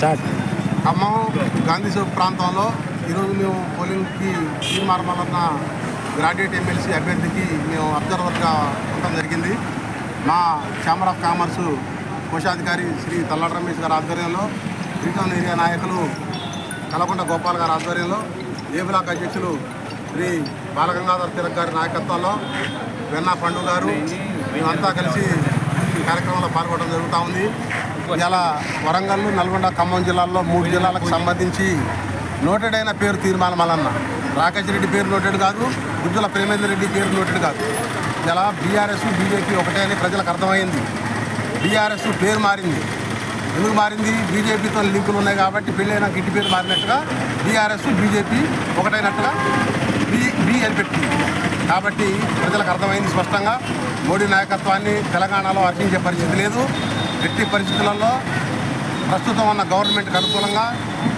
Start. Khammam Gandhi Chowk ప్రాంతంలో ఈరోజు మేము పోలింగ్కి తీర్మానం వలన గ్రాడ్యుయేట్ ఎమ్మెల్సీ అభ్యర్థికి మేము అబ్జర్వర్గా ఉండడం జరిగింది. మా ఛాంబర్ ఆఫ్ కామర్స్ కోశాధికారి శ్రీ తల్లాడ రమేష్ గారి ఆధ్వర్యంలో రీటౌన్ ఏరియా నాయకులు కలకొండ గోపాల్ గారి ఆధ్వర్యంలో ఏ బ్లాక్ అధ్యక్షులు శ్రీ బాలగంగాధర్ తిలక్ గారి నాయకత్వంలో వెన్నా పండు గారు మేమంతా కలిసి ఈ కార్యక్రమంలో పాల్గొనడం జరుగుతూ ఉంది. ఇలా వరంగల్ నల్గొండ ఖమ్మం జిల్లాల్లో మూడు జిల్లాలకు సంబంధించి నోటెడ్ అయిన పేరు తీర్మానం మల్లన్న రాకేష్ రెడ్డి పేరు నోటెడ్ కాదు గుజ్జుల ప్రేమేంద్ర రెడ్డి పేరు నోటెడ్ కాదు. ఇలా బీఆర్ఎస్ బీజేపీ ఒకటే అని ప్రజలకు అర్థమైంది. బీఆర్ఎస్ పేరు మారింది. ఎందుకు మారింది? బీజేపీతో లింకులు ఉన్నాయి కాబట్టి పెళ్ళైన గిట్టి పేరు మారినట్టుగా బీఆర్ఎస్ బీజేపీ ఒకటైనట్టుగా బీ బి అని పెట్టింది కాబట్టి ప్రజలకు అర్థమైంది స్పష్టంగా. మోడీ నాయకత్వాన్ని తెలంగాణలో అర్చించే పరిస్థితి లేదు. ఎట్టి పరిస్థితులలో ప్రస్తుతం ఉన్న గవర్నమెంట్కి అనుకూలంగా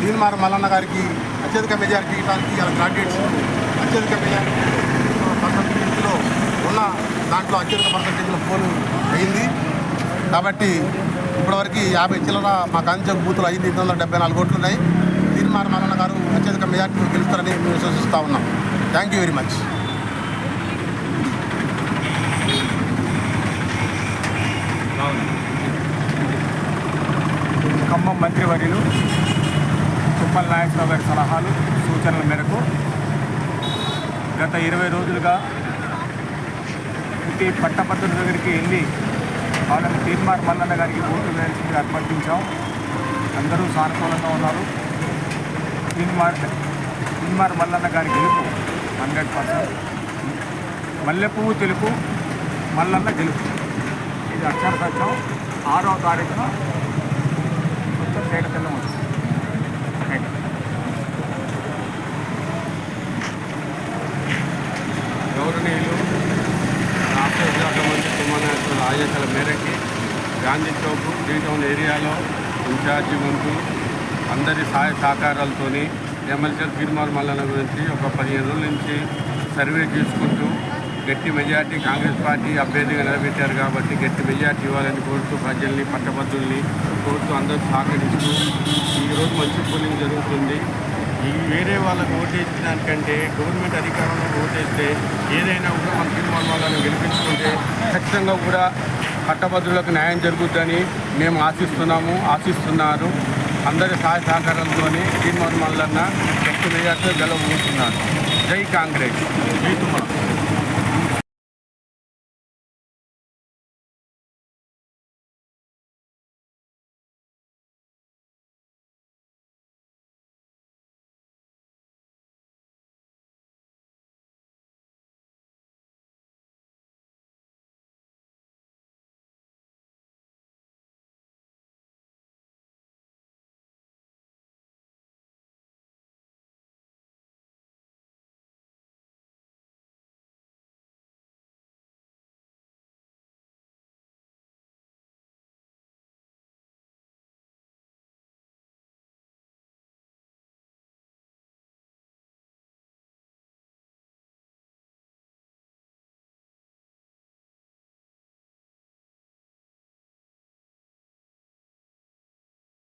దీనిమార మల్లన్న గారికి అత్యధిక మెజారిటీ ఇవ్వడానికి ఇలా గ్రాడ్యుయేట్స్ అత్యధిక మెజారిటీ పర్సంటేజ్లో ఉన్న దాంట్లో అత్యధిక పర్సంటేజ్లో పోలు అయింది. కాబట్టి ఇప్పటివరకు యాభై చిల్లర మా కాంచక్ బూతులు ఐదు ఎనిమిది వందల డెబ్బై నాలుగు ఓట్లు ఉన్నాయి. దీనిమార మల్లన్న గారు అత్యధిక మెజార్టీ గెలుస్తారని మేము విశ్వసిస్తూ ఉన్నాం. Thank you very much Khammam మంత్రివర్యులు తుప్పల నాయకరావు గారి సలహాలు సూచనల మేరకు గత ఇరవై రోజులుగా ఇంటి పట్టభద్రుల దగ్గరికి వెళ్ళి వాళ్ళని తీర్మార్ మల్లన్న గారికి ఓటు వేయాల్సింది అర్పించాం అందరూ సానుకూలంగా ఉన్నారు. తీర్మార్ తీర్మార్ మల్లన్న గారి గెలుపు హండ్రెడ్ పర్సెంట్. మల్లెపువ్వు తెలుపు మల్లన్న గెలుపు. ఇది అక్షర సత్యం ఆరో తారీఖున మొత్తం తేట గౌరవనీయులు రాష్ట్ర విశాఖ మంత్రి తుమ్మనాయకుల ఆదేశాల మేరకి గాంధీ చౌక్ టీ టౌన్ ఏరియాలో ఇన్ఛార్జి ఉంటూ అందరి సహాయ సహకారాలతోని ఎమ్మెల్సీ తీర్మానం మల్లన గురించి ఒక పదిహేను రోజుల నుంచి సర్వే చేసుకుంటూ గట్టి మెజార్టీ కాంగ్రెస్ పార్టీ అభ్యర్థిగా నిలబెట్టారు కాబట్టి గట్టి మెజార్టీ ఇవ్వాలని కోరుతూ ప్రజల్ని పట్టభద్రుల్ని కోరుతూ అందరూ సహకరిస్తూ ఈరోజు మంచి పోలింగ్ జరుగుతుంది. ఈ వేరే వాళ్ళకు ఓటేసిన దానికంటే గవర్నమెంట్ అధికారంలో ఓటేస్తే ఏదైనా కూడా మన తీర్మానం వాళ్ళని గెలిపించుకుంటే ఖచ్చితంగా కూడా పట్టభద్రులకు న్యాయం జరుగుద్దని మేము ఆశిస్తున్నాము ఆశిస్తున్నారు. అందరి సహాయ సహకారంతో తీర్మానం వల్లన్న గట్టి మెజార్టీలో గెలవబోతున్నారు. జై కాంగ్రెస్. జై తుమ్మల